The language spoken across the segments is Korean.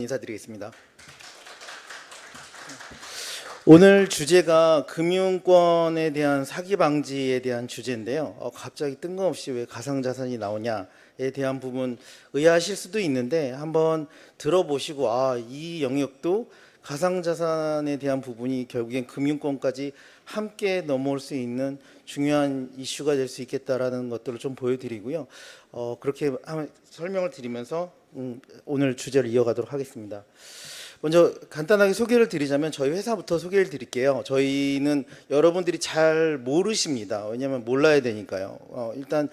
인사드리겠습니다. 오늘 주제가 금융권에 대한 사기 방지에 대한 주제인데요. 어, 갑자기 뜬금없이 왜 가상자산이 나오냐에 대한 부분 의아하실 수도 있는데 한번 들어보시고 아, 이 영역도 가상자산에 대한 부분이 결국엔 금융권까지 함께 넘어올 수 있는 중요한 이슈가 될 수 있겠다라는 것들을 좀 보여드리고요. 어, 그렇게 한- 설명을 드리면서 음, 오늘 주제를 이어가도록 하겠습니다. 먼저 간단하게 소개를 드리자면 저희 회사부터 소개를 드릴게요. 저희는 여러분들이 잘 모르십니다. 왜냐하면 몰라야 되니까요. 어, 일단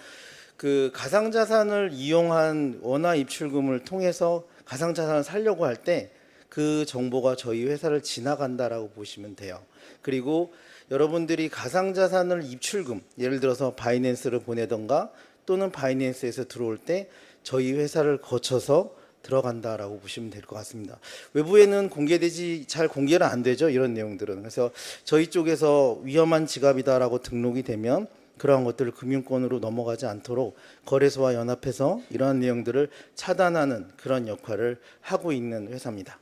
그 가상자산을 이용한 원화 입출금을 통해서 가상자산을 살려고 할 때 그 정보가 저희 회사를 지나간다라고 보시면 돼요. 그리고 여러분들이 가상자산을 입출금, 예를 들어서 바이낸스를 보내던가 또는 바이낸스에서 들어올 때 저희 회사를 거쳐서 들어간다라고 보시면 될 것 같습니다. 외부에는 공개되지 잘 공개는 안 되죠. 이런 내용들은. 그래서 저희 쪽에서 위험한 지갑이다라고 등록이 되면 그러한 것들을 금융권으로 넘어가지 않도록 거래소와 연합해서 이러한 내용들을 차단하는 그런 역할을 하고 있는 회사입니다.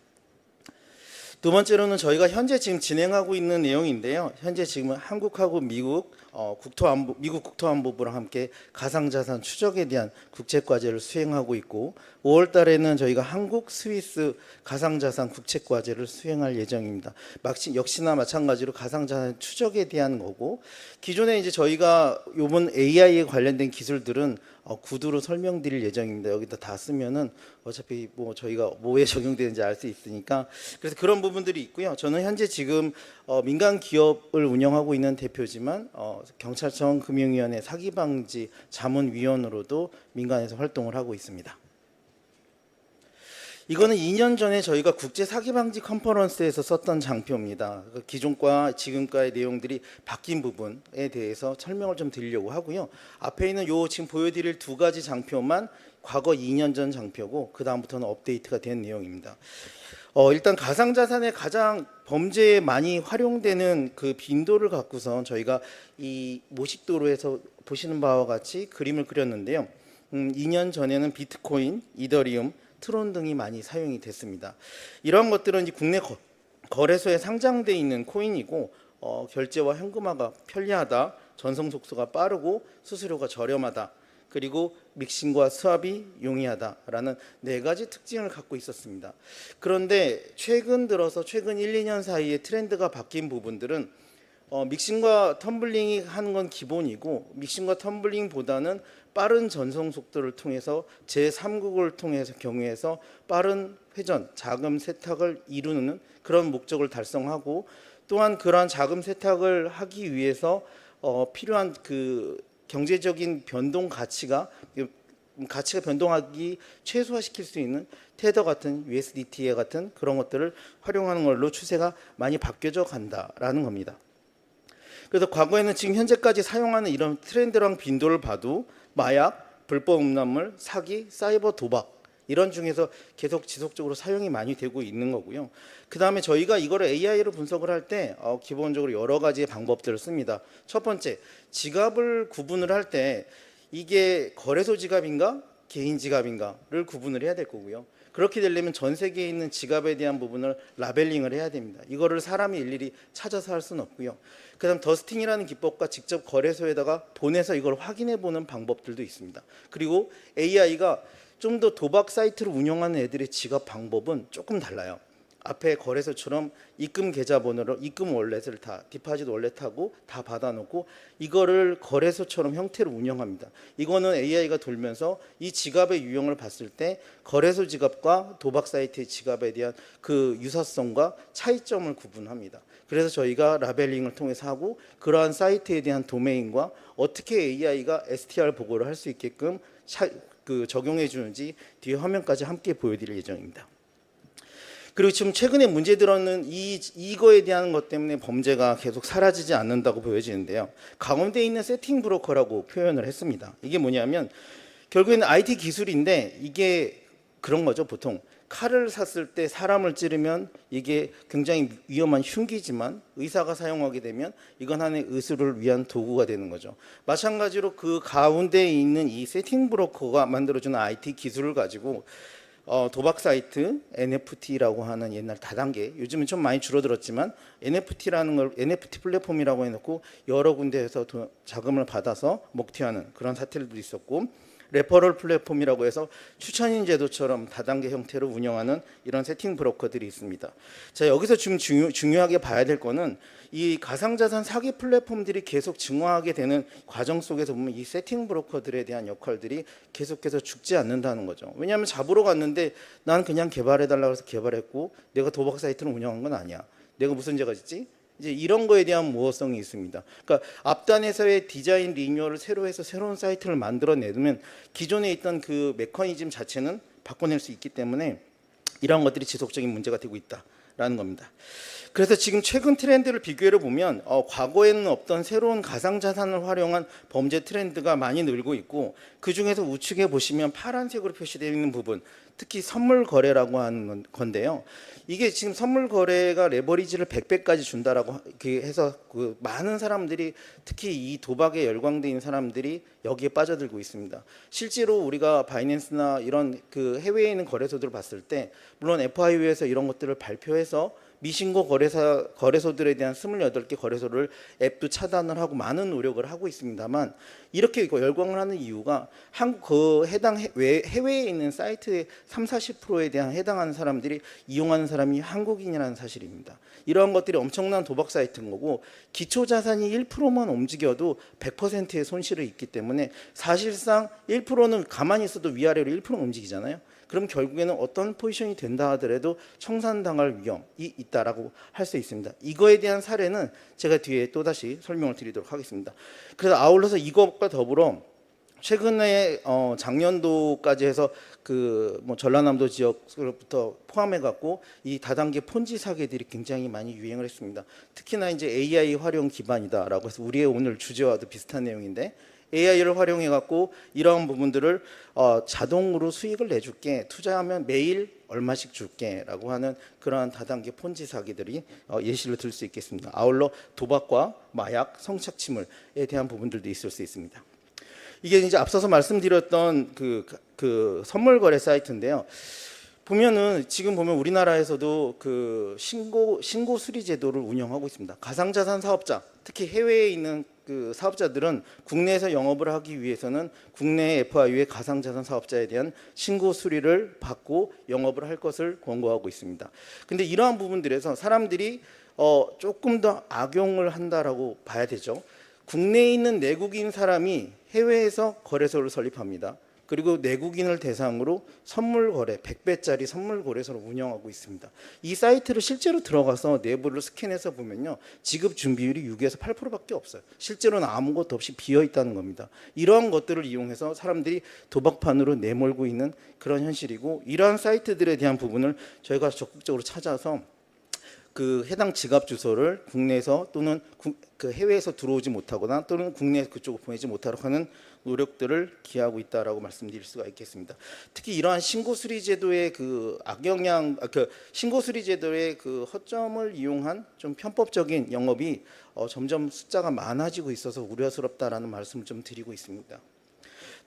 두 번째로는 저희가 현재 지금 진행하고 있는 내용인데요. 현재 지금 한국하고 미국 어, 국토안보 미국 국토안보부랑 함께 가상자산 추적에 대한 국제 과제를 수행하고 있고 5월 달에는 저희가 한국 스위스 가상자산 국제 과제를 수행할 예정입니다. 막시, 역시나 마찬가지로 가상자산 추적에 대한 거고 기존에 이제 저희가 요번 AI에 관련된 기술들은 어, 구두로 설명드릴 예정입니다. 여기다 다 쓰면은 어차피 뭐 저희가 뭐에 적용되는지 알 수 있으니까 그래서 그런 부분들이 있고요. 저는 현재 지금 어, 민간 기업을 운영하고 있는 대표지만 어, 경찰청 금융위원회 사기방지 자문위원으로도 민간에서 활동을 하고 있습니다. 이거는 2년 전에 저희가 국제 사기 방지 컨퍼런스에서 썼던 장표입니다. 그 기존과 지금과의 내용들이 바뀐 부분에 대해서 설명을 좀 드리려고 하고요. 앞에 있는 요 지금 보여드릴 두 가지 장표만 과거 2년 전 장표고 그 다음부터는 업데이트가 된 내용입니다. 어, 일단 가상자산의 가장 범죄에 많이 활용되는 그 빈도를 갖고선 저희가 이 모식도로에서 보시는 바와 같이 그림을 그렸는데요. 음, 2년 전에는 비트코인, 이더리움, 트론 등이 많이 사용이 됐습니다. 이러한 것들은 국내 거, 거래소에 상장돼 있는 코인이고 어, 결제와 현금화가 편리하다, 전송 속도가 빠르고 수수료가 저렴하다, 그리고 믹싱과 수압이 용이하다라는 네 가지 특징을 갖고 있었습니다. 그런데 최근 들어서 최근 1, 2년 사이에 트렌드가 바뀐 부분들은 어, 믹싱과 텀블링이 하는 건 기본이고 믹싱과 텀블링보다는 빠른 전송 속도를 통해서 제3국을 통해서 경우에서 빠른 회전, 자금 세탁을 이루는 그런 목적을 달성하고 또한 그러한 자금 세탁을 하기 위해서 어, 필요한 그 경제적인 변동 가치가 가치가 변동하기 최소화시킬 수 있는 테더 같은 USDT 같은 그런 것들을 활용하는 걸로 추세가 많이 바뀌어져 간다라는 겁니다. 그래서 과거에는 지금 현재까지 사용하는 이런 트렌드랑 빈도를 봐도 마약, 불법 음란물, 사기, 사이버 도박 이런 중에서 계속 지속적으로 사용이 많이 되고 있는 거고요. 그 다음에 저희가 이거를 AI로 분석을 할 때 어, 기본적으로 여러 가지의 방법들을 씁니다. 첫 번째, 지갑을 구분을 할 때 이게 거래소 지갑인가 개인 지갑인가를 구분을 해야 될 거고요. 그렇게 되려면 전 세계에 있는 지갑에 대한 부분을 라벨링을 해야 됩니다. 이거를 사람이 일일이 찾아서 할 수는 없고요. 그다음 더스팅이라는 기법과 직접 거래소에다가 보내서 이걸 확인해 보는 방법들도 있습니다. 그리고 AI가 좀 더 도박 사이트를 운영하는 애들의 지갑 방법은 조금 달라요. 앞에 거래소처럼 입금 계좌번호로 입금 월렛을 다 디파짓 월렛하고 다 받아놓고 이거를 거래소처럼 형태로 운영합니다. 이거는 AI가 돌면서 이 지갑의 유형을 봤을 때 거래소 지갑과 도박 사이트의 지갑에 대한 그 유사성과 차이점을 구분합니다. 그래서 저희가 라벨링을 통해서 하고 그러한 사이트에 대한 도메인과 어떻게 AI가 STR 보고를 할 수 있게끔 차, 그 적용해 주는지 뒤에 화면까지 함께 보여드릴 예정입니다. 그리고 지금 최근에 문제들어는 이 이거에 대한 것 때문에 범죄가 계속 사라지지 않는다고 보여지는데요. 가운데 있는 세팅 브로커라고 표현을 했습니다. 이게 뭐냐면 결국에는 IT 기술인데 이게 그런 거죠. 보통 칼을 샀을 때 사람을 찌르면 이게 굉장히 위험한 흉기지만 의사가 사용하게 되면 이건 하나의 의술을 위한 도구가 되는 거죠. 마찬가지로 그 가운데에 있는 이 세팅 브로커가 만들어주는 IT 기술을 가지고 어, 도박 사이트 NFT라고 하는 옛날 다단계 요즘은 좀 많이 줄어들었지만 NFT라는 걸 NFT 플랫폼이라고 해놓고 여러 군데에서 도- 자금을 받아서 먹튀하는 그런 사태들도 있었고 레퍼럴 플랫폼이라고 해서 추천인 제도처럼 다단계 형태로 운영하는 이런 세팅 브로커들이 있습니다. 자 여기서 지금 중요, 중요하게 봐야 될 거는 이 가상자산 사기 플랫폼들이 계속 증화하게 되는 과정 속에서 보면 이 세팅 브로커들에 대한 역할들이 계속해서 죽지 않는다는 거죠. 왜냐하면 잡으러 갔는데 난 그냥 개발해 달라고 해서 개발했고 내가 도박 사이트를 운영한 건 아니야. 내가 무슨 죄가 짓지? 이제 이런 거에 대한 모호성이 있습니다. 그러니까 앞단에서의 디자인 리뉴얼을 새로 해서 새로운 사이트를 만들어 내면 기존에 있던 그 메커니즘 자체는 바꿔낼 수 있기 때문에 이런 것들이 지속적인 문제가 되고 있다라는 겁니다. 그래서 지금 최근 트렌드를 비교해 보면 어, 과거에는 없던 새로운 가상 자산을 활용한 범죄 트렌드가 많이 늘고 있고 그 중에서 우측에 보시면 파란색으로 표시되어 있는 부분, 특히 선물 거래라고 하는 건- 건데요. 이게 지금 선물 거래가 레버리지를 100배까지 준다라고 해서 그 많은 사람들이 특히 이 도박에 열광돼 있는 사람들이 여기에 빠져들고 있습니다. 실제로 우리가 바이낸스나 이런 그 해외에 있는 거래소들을 봤을 때 물론 FIU에서 이런 것들을 발표해서 미신고 거래사 거래소들에 대한 28개 거래소를 앱도 차단을 하고 많은 노력을 하고 있습니다만 이렇게 열광을 하는 이유가 한국 그 해당 해- 외- 해외에 있는 사이트의 3, 40%에 대한 해당하는 사람들이 이용하는 사람이 한국인이라는 사실입니다. 이러한 것들이 엄청난 도박 사이트인 거고 기초 자산이 1%만 움직여도 100%의 손실이 있기 때문에 사실상 1%는 가만히 있어도 위아래로 1% 움직이잖아요. 그럼 결국에는 어떤 포지션이 된다 하더라도 청산당할 위험이 있다라고 할 수 있습니다. 이거에 대한 사례는 제가 뒤에 또 다시 설명을 드리도록 하겠습니다. 그래서 아울러서 이것과 더불어 최근에 어 작년도까지 해서 그 뭐 전라남도 지역으로부터 포함해 갖고 이 다단계 폰지 사기들이 굉장히 많이 유행을 했습니다. 특히나 이제 AI 활용 기반이다라고 해서 우리의 오늘 주제와도 비슷한 내용인데 AI를 활용해 갖고 이러한 부분들을 어, 자동으로 수익을 내줄게 투자하면 매일 얼마씩 줄게라고 하는 그러한 다단계 폰지 사기들이 어, 예시를 들 수 있겠습니다. 아울러 도박과 마약, 성착취물에 대한 부분들도 있을 수 있습니다. 이게 이제 앞서서 말씀드렸던 그, 그 선물 거래 사이트인데요. 보면은 지금 보면 우리나라에서도 그 신고 신고 수리 제도를 운영하고 있습니다. 가상자산 사업자, 특히 해외에 있는 그 사업자들은 국내에서 영업을 하기 위해서는 국내 FIU의 가상자산 사업자에 대한 신고 수리를 받고 영업을 할 것을 권고하고 있습니다. 근데 이러한 부분들에서 사람들이 어 조금 더 악용을 한다라고 봐야 되죠. 국내에 있는 내국인 사람이 해외에서 거래소를 설립합니다. 그리고 내국인을 대상으로 선물 거래 100배짜리 선물 거래소를 운영하고 있습니다. 이 사이트를 실제로 들어가서 내부를 스캔해서 보면요. 지급 준비율이 6에서 8%밖에 없어요. 실제로는 아무것도 없이 비어 있다는 겁니다. 이러한 것들을 이용해서 사람들이 도박판으로 내몰고 있는 그런 현실이고 이러한 사이트들에 대한 부분을 저희가 적극적으로 찾아서 그 해당 지갑 주소를 국내에서 또는 구- 그 해외에서 들어오지 못하거나 또는 국내 그쪽으로 보내지 못하도록 하는 노력들을 기하고 있다라고 말씀드릴 수가 있겠습니다. 특히 이러한 신고 수리 제도의 그 악영향, 아, 그 신고 수리 제도의 그 허점을 이용한 좀 편법적인 영업이 어, 점점 숫자가 많아지고 있어서 우려스럽다라는 말씀을 좀 드리고 있습니다.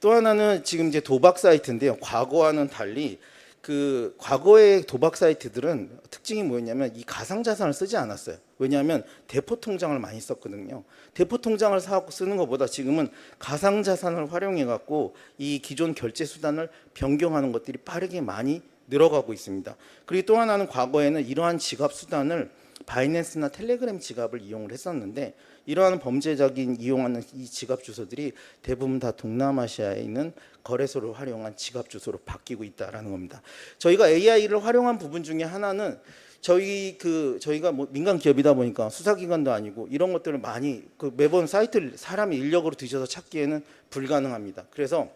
또 하나는 지금 이제 도박 사이트인데요. 과거와는 달리 그 과거의 도박 사이트들은 특징이 뭐였냐면 이 가상 자산을 쓰지 않았어요. 왜냐하면 대포 통장을 많이 썼거든요. 대포 통장을 사고 쓰는 것보다 지금은 가상 자산을 활용해 갖고 이 기존 결제 수단을 변경하는 것들이 빠르게 많이 늘어가고 있습니다. 그리고 또 하나는 과거에는 이러한 지갑 수단을 바이낸스나 텔레그램 지갑을 이용을 했었는데 이러한 범죄적인 이용하는 이 지갑 주소들이 대부분 다 동남아시아에 있는 거래소를 활용한 지갑 주소로 바뀌고 있다라는 겁니다. 저희가 AI를 활용한 부분 중에 하나는 저희 그 저희가 뭐 민간 기업이다 보니까 수사기관도 아니고 이런 것들을 많이 그 매번 사이트를 사람이 인력으로 뒤져서 찾기에는 불가능합니다. 그래서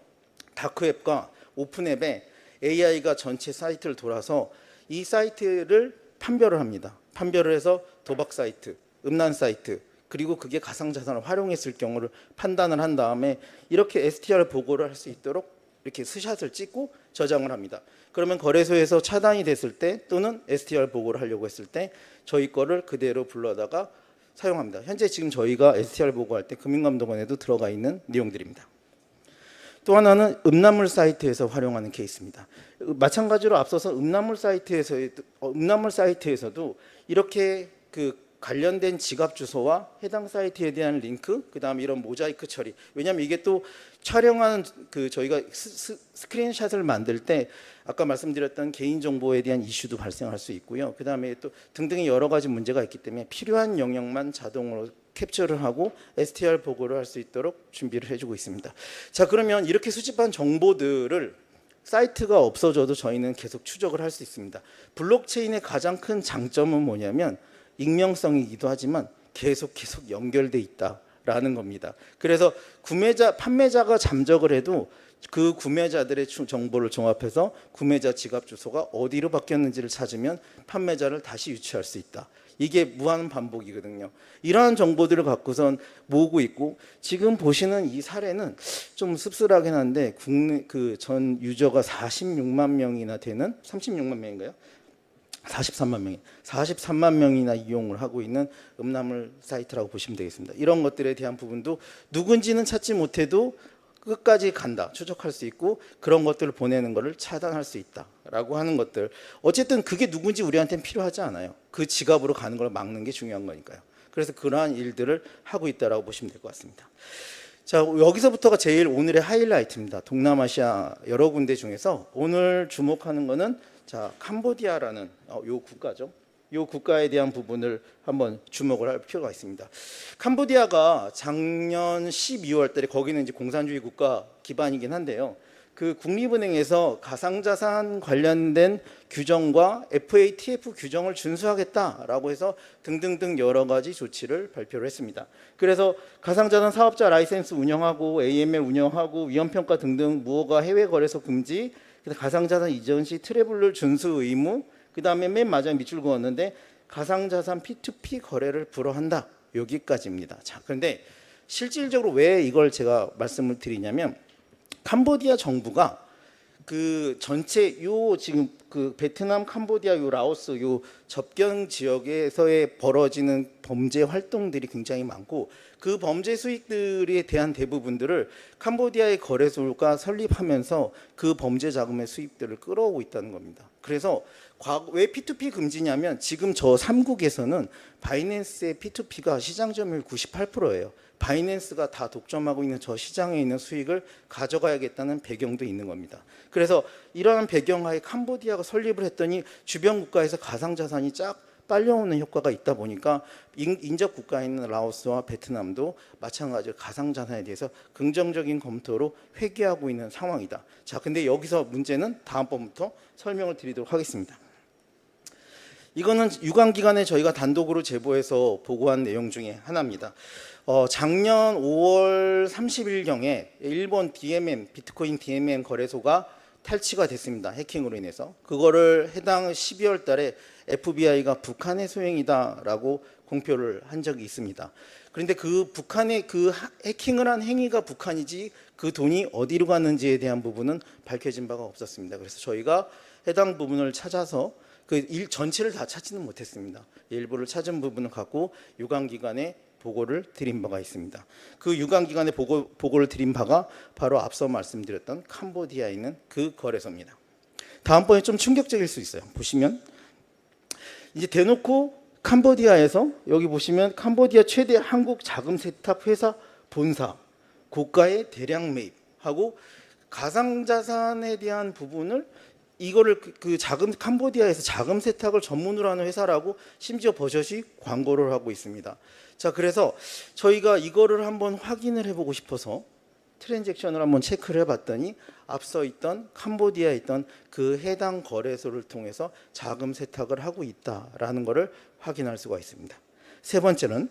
다크웹과 오픈앱에 AI가 전체 사이트를 돌아서 이 사이트를 판별을 합니다. 판별을 해서 도박 사이트, 음란 사이트, 그리고 그게 가상 자산을 활용했을 경우를 판단을 한 다음에 이렇게 STR 보고를 할 수 있도록 이렇게 스샷을 찍고 저장을 합니다. 그러면 거래소에서 차단이 됐을 때 또는 STR 보고를 하려고 했을 때 저희 거를 그대로 불러다가 사용합니다. 현재 지금 저희가 STR 보고할 때 금융감독원에도 들어가 있는 내용들입니다. 또 하나는 음란물 사이트에서 활용하는 케이스입니다. 마찬가지로 앞서서 음란물 사이트에서 어, 음란물 사이트에서도 이렇게 그 관련된 지갑 주소와 해당 사이트에 대한 링크, 그다음에 이런 모자이크 처리. 왜냐하면 이게 또 촬영하는 그 저희가 스, 스, 스크린샷을 만들 때 아까 말씀드렸던 개인 정보에 대한 이슈도 발생할 수 있고요. 그다음에 또 등등의 여러 가지 문제가 있기 때문에 필요한 영역만 자동으로 캡처를 하고 STR 보고를 할 수 있도록 준비를 해주고 있습니다. 자 그러면 이렇게 수집한 정보들을 사이트가 없어져도 저희는 계속 추적을 할 수 있습니다. 블록체인의 가장 큰 장점은 뭐냐면 익명성이기도 하지만 계속 계속 연결돼 있다라는 겁니다. 그래서 구매자 판매자가 잠적을 해도 그 구매자들의 추- 정보를 종합해서 구매자 지갑 주소가 어디로 바뀌었는지를 찾으면 판매자를 다시 유치할 수 있다. 이게 무한 반복이거든요. 이러한 정보들을 갖고선 모으고 있고 지금 보시는 이 사례는 좀 씁쓸하긴 한데 국내 그 전 유저가 46만 명이나 되는 36만 명인가요? 43만 명이 43만 명이나 이용을 하고 있는 음란물 사이트라고 보시면 되겠습니다. 이런 것들에 대한 부분도 누군지는 찾지 못해도 끝까지 간다 추적할 수 있고 그런 것들을 보내는 것을 차단할 수 있다라고 하는 것들 어쨌든 그게 누군지 우리한테는 필요하지 않아요. 그 지갑으로 가는 걸 막는 게 중요한 거니까요. 그래서 그러한 일들을 하고 있다라고 보시면 될 것 같습니다. 자 여기서부터가 제일 오늘의 하이라이트입니다. 동남아시아 여러 군데 중에서 오늘 주목하는 거는 자 캄보디아라는 어, 요 국가죠. 요 국가에 대한 부분을 한번 주목을 할 필요가 있습니다. 캄보디아가 작년 12월 달에 거기는 이제 공산주의 국가 기반이긴 한데요. 그 국립은행에서 가상자산 관련된 규정과 FATF 규정을 준수하겠다라고 해서 등등등 여러 가지 조치를 발표를 했습니다. 그래서 가상자산 사업자 라이센스 운영하고 AML 운영하고 위험평가 등등 무허가 해외 거래소 금지, 가상자산 이전 시 트래블러 준수 의무, 그 다음에 맨 마지막 밑줄 그었는데 가상자산 P2P 거래를 불허한다. 여기까지입니다. 자, 그런데 실질적으로 왜 이걸 제가 말씀을 드리냐면 캄보디아 정부가 그 전체 요 지금 그 베트남, 캄보디아, 요 라오스 요 접경 지역에서의 벌어지는 범죄 활동들이 굉장히 많고 그 범죄 수익들에 대한 대부분들을 캄보디아의 거래소가 설립하면서 그 범죄 자금의 수입들을 끌어오고 있다는 겁니다. 그래서 왜 P2P 금지냐면 지금 저 3국에서는 바이낸스의 P2P가 시장 점유율 98%예요. 바이낸스가 다 독점하고 있는 저 시장에 있는 수익을 가져가야겠다는 배경도 있는 겁니다. 그래서 이러한 배경하에 캄보디아가 설립을 했더니 주변 국가에서 가상 자산이 쫙 빨려오는 효과가 있다 보니까 인- 인접 국가에 있는 라오스와 베트남도 마찬가지로 가상자산에 대해서 긍정적인 검토로 회귀하고 있는 상황이다. 자, 근데 여기서 문제는 다음번부터 설명을 드리도록 하겠습니다. 이거는 유관 기관에 저희가 단독으로 제보해서 보고한 내용 중에 하나입니다. 어, 작년 5월 30일 경에 일본 DMM 비트코인 DMM 거래소가 탈취가 됐습니다. 해킹으로 인해서 그거를 해당 12월 달에 FBI가 북한의 소행이다라고 공표를 한 적이 있습니다. 그런데 그 북한의 그 하- 해킹을 한 행위가 북한이지 그 돈이 어디로 갔는지에 대한 부분은 밝혀진 바가 없었습니다. 그래서 저희가 해당 부분을 찾아서 그 일 전체를 다 찾지는 못했습니다. 일부를 찾은 부분을 갖고 유관기관에 보고를 드린 바가 있습니다. 그 유관기관에 보고, 보고를 드린 바가 바로 앞서 말씀드렸던 캄보디아에 있는 그 거래소입니다. 다음번에 좀 충격적일 수 있어요. 보시면 이제 대놓고 캄보디아에서 여기 보시면 캄보디아 최대 한국 자금 세탁 회사 본사 고가의 대량 매입하고 가상자산에 대한 부분을 이거를 그- 그 자금 캄보디아에서 자금 세탁을 전문으로 하는 회사라고 심지어 버젓이 광고를 하고 있습니다. 자, 그래서 저희가 이거를 한번 확인을 해보고 싶어서 트랜잭션을 한번 체크를 해봤더니 앞서 있던 캄보디아에 있던 그 해당 거래소를 통해서 자금 세탁을 하고 있다라는 것을 확인할 수가 있습니다. 세 번째는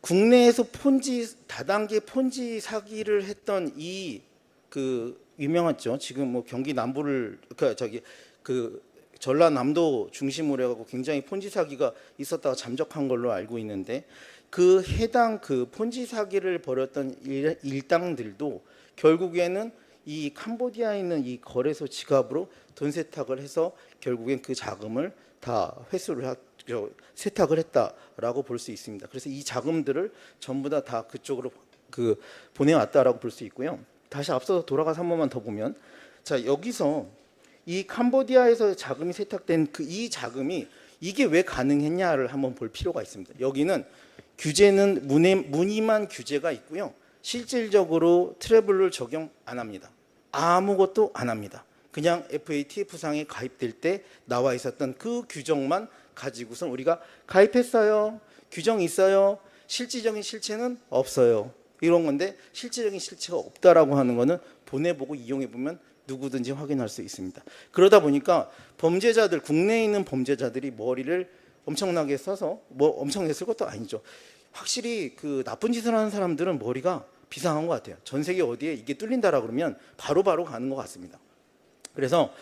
국내에서 폰지 다단계 폰지 사기를 했던 이 그 유명했죠. 지금 뭐 경기 남부를 그 저기 그 전라남도 중심으로 해갖고 굉장히 폰지 사기가 있었다가 잠적한 걸로 알고 있는데 그 해당 그 폰지 사기를 벌였던 일, 일당들도 결국에는 이 캄보디아에 있는 이 거래소 지갑으로 돈 세탁을 해서 결국엔 그 자금을 다 회수를 하, 저, 세탁을 했다라고 볼 수 있습니다. 그래서 이 자금들을 전부 다 다 그쪽으로 그 보내왔다라고 볼 수 있고요. 다시 앞서 돌아가서 한 번만 더 보면 자 여기서 이 캄보디아에서 자금이 세탁된 그 이 자금이 이게 왜 가능했냐를 한번 볼 필요가 있습니다. 여기는 규제는 문의, 무늬만 규제가 있고요. 실질적으로 트래블을 적용 안 합니다. 아무것도 안 합니다. 그냥 FATF상에 가입될 때 나와 있었던 그 규정만 가지고서 우리가 가입했어요. 규정 있어요. 실질적인 실체는 없어요. 이런 건데 실질적인 실체가 없다라고 하는 거는 보내보고 이용해 보면 누구든지 확인할 수 있습니다. 그러다 보니까 범죄자들 국내에 있는 범죄자들이 머리를 엄청나게 써서 뭐 엄청나게 쓸 것도 아니죠. 확실히 그 나쁜 짓을 하는 사람들은 머리가 비상한 것 같아요. 전 세계 어디에 이게 뚫린다라 그러면 바로바로 가는 것 같습니다. 그래서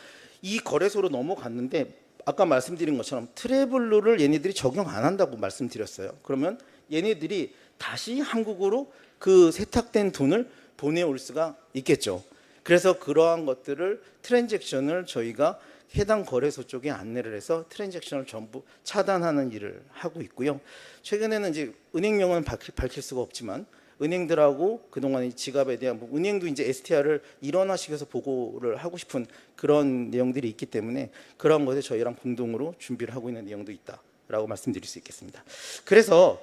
이 거래소로 넘어갔는데 아까 말씀드린 것처럼 트래블루를 얘네들이 적용 안 한다고 말씀드렸어요. 그러면 얘네들이 다시 한국으로 그 세탁된 돈을 보내올 수가 있겠죠. 그래서 그러한 것들을 트랜잭션을 저희가 해당 거래소 쪽에 안내를 해서 트랜잭션을 전부 차단하는 일을 하고 있고요. 최근에는 이제 은행명은 밝힐, 수가 없지만 은행들하고 그동안 이 지갑에 대한 뭐 은행도 이제 STR을 일원화시켜서 보고를 하고 싶은 그런 내용들이 있기 때문에 그런 것에 저희랑 공동으로 준비를 하고 있는 내용도 있다라고 말씀드릴 수 있겠습니다. 그래서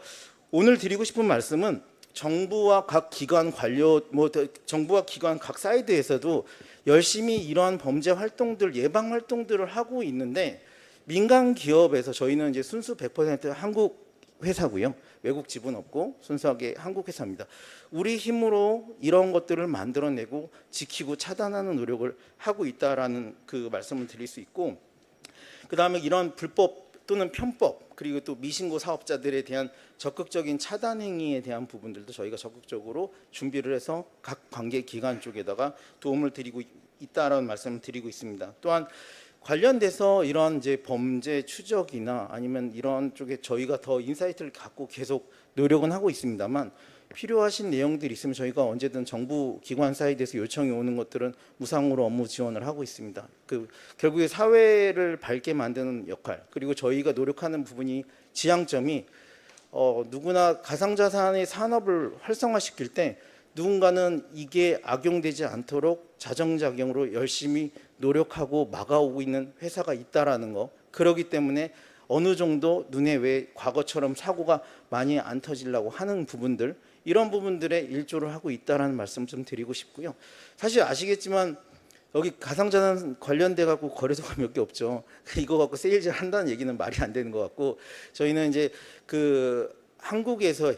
오늘 드리고 싶은 말씀은 정부와 각 기관 관료 뭐 정부와 기관 각 사이드에서도 열심히 이러한 범죄 활동들 예방 활동들을 하고 있는데 민간 기업에서 저희는 이제 순수 100% 한국 회사고요. 외국 지분 없고 순수하게 한국 회사입니다. 우리 힘으로 이런 것들을 만들어내고 지키고 차단하는 노력을 하고 있다라는 그 말씀을 드릴 수 있고 그다음에 이런 불법 또는 편법 그리고 또 미신고 사업자들에 대한 적극적인 차단 행위에 대한 부분들도 저희가 적극적으로 준비를 해서 각 관계 기관 쪽에다가 도움을 드리고 있다라는 말씀을 드리고 있습니다. 또한 관련돼서 이런 이제 범죄 추적이나 아니면 이런 쪽에 저희가 더 인사이트를 갖고 계속 노력은 하고 있습니다만 필요하신 내용들이 있으면 저희가 언제든 정부 기관 사이드에서 요청이 오는 것들은 무상으로 업무 지원을 하고 있습니다. 그 결국에 사회를 밝게 만드는 역할 그리고 저희가 노력하는 부분이 지향점이 어, 누구나 가상자산의 산업을 활성화시킬 때 누군가는 이게 악용되지 않도록 자정작용으로 열심히 노력하고 막아오고 있는 회사가 있다라는 거. 그러기 때문에 어느 정도 눈에 왜 과거처럼 사고가 많이 안 터지려고 하는 부분들 이런 부분들에 일조를 하고 있다라는 말씀 좀 드리고 싶고요. 사실 아시겠지만 여기 가상자산 관련돼 갖고 거래소가 몇 개 없죠. 이거 갖고 세일즈 한다는 얘기는 말이 안 되는 것 같고 저희는 이제 그 한국에서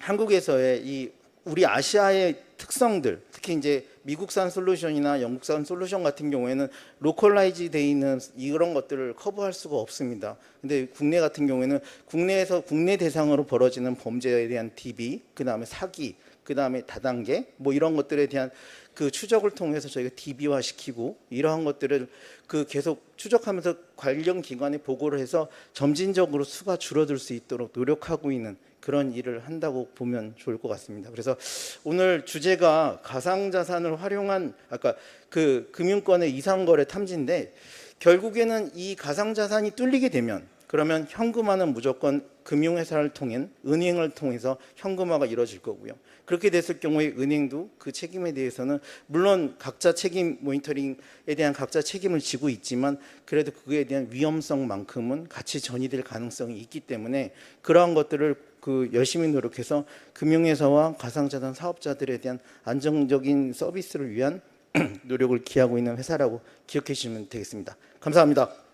한국에서의 이 우리 아시아의 특성들 특히 이제 미국산 솔루션이나 영국산 솔루션 같은 경우에는 로컬라이즈 돼 있는 이런 것들을 커버할 수가 없습니다. 근데 국내 같은 경우에는 국내에서 국내 대상으로 벌어지는 범죄에 대한 DB, 그다음에 사기, 그다음에 다단계 뭐 이런 것들에 대한 그 추적을 통해서 저희가 DB화 시키고 이러한 것들을 그 계속 추적하면서 관련 기관에 보고를 해서 점진적으로 수가 줄어들 수 있도록 노력하고 있는 그런 일을 한다고 보면 좋을 것 같습니다. 그래서 오늘 주제가 가상자산을 활용한 아까 그 금융권의 이상거래 탐지인데 결국에는 이 가상자산이 뚫리게 되면 그러면 현금화는 무조건 금융회사를 통해 은행을 통해서 현금화가 이루어질 거고요. 그렇게 됐을 경우에 은행도 그 책임에 대해서는 물론 각자 책임 모니터링에 대한 각자 책임을 지고 있지만 그래도 그에 대한 위험성만큼은 같이 전이될 가능성이 있기 때문에 그러한 것들을 그 열심히 노력해서 금융회사와 가상자산 사업자들에 대한 안정적인 서비스를 위한 노력을 기하고 있는 회사라고 기억해 주시면 되겠습니다. 감사합니다.